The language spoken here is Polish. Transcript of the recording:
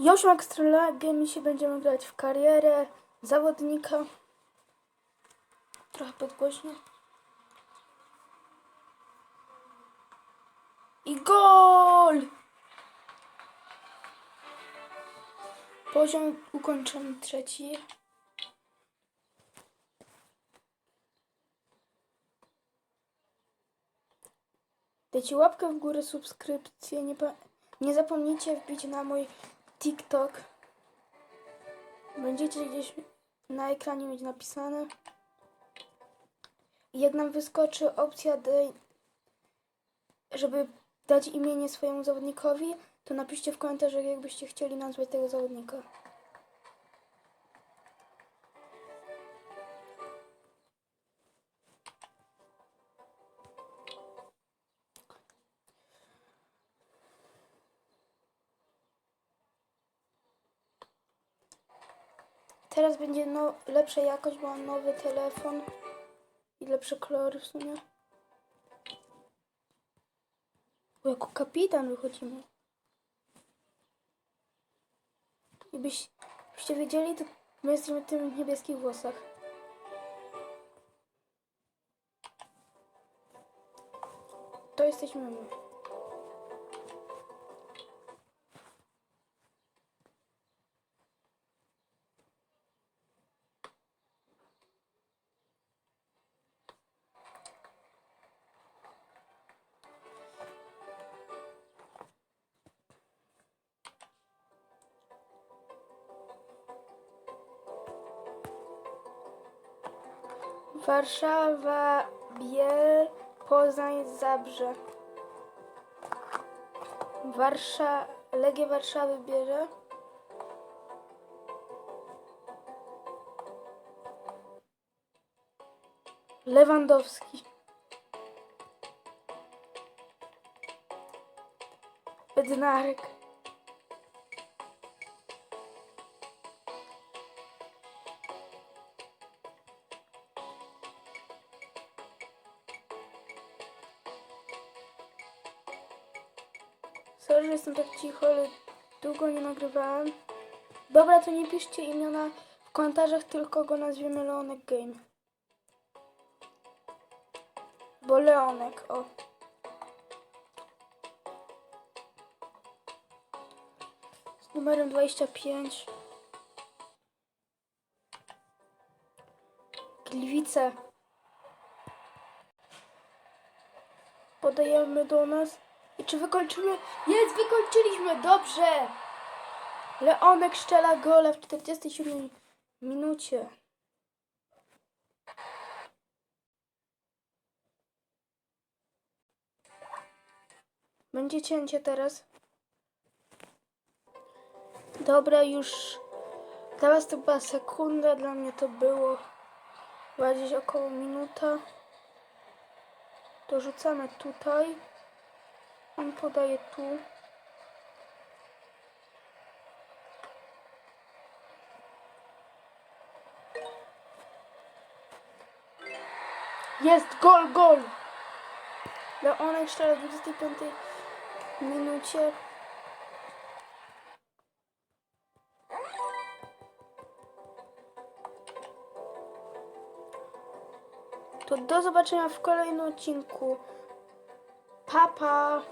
Josiu Ekstralegiem się będziemy grać w karierę zawodnika. Trochę podgłośnie. I gol! Poziom ukończony trzeci. Dajcie łapkę w górę, subskrypcję. Nie, nie zapomnijcie wbić na mój TikTok. Będziecie gdzieś na ekranie mieć napisane. Jak nam wyskoczy opcja, żeby dać imienie swojemu zawodnikowi, to napiszcie w komentarzach, jakbyście chcieli nazwać tego zawodnika. Teraz będzie no, lepsza jakość, bo mam nowy telefon i lepsze kolory w sumie. O, jako kapitan wychodzimy. I byś, byście wiedzieli, to my jesteśmy w tym niebieskich włosach. To jesteśmy my. Warszawa, Biel, Poznań, Zabrze. Warsza... Legię Warszawy bierze. Lewandowski. Bednarek. Sorry, że jestem tak cicho, ale długo nie nagrywałem. Dobra, to nie piszcie imiona w komentarzach, tylko go nazwiemy Leonek Game. Bo Leonek, o. Z numerem 25. Gliwice. Podajemy do nas. Czy wykończymy? Jest, wykończyliśmy! Dobrze! Leonek szczela gola w 47 minucie. Będzie cięcie teraz. Dobra, już dla was to była sekunda, dla mnie to było gdzieś około minuta. To rzucamy tutaj. On podaje tu. Jest gol, gol! Leonek strzela w 25 minucie. To do zobaczenia w kolejnym odcinku. Pa, pa!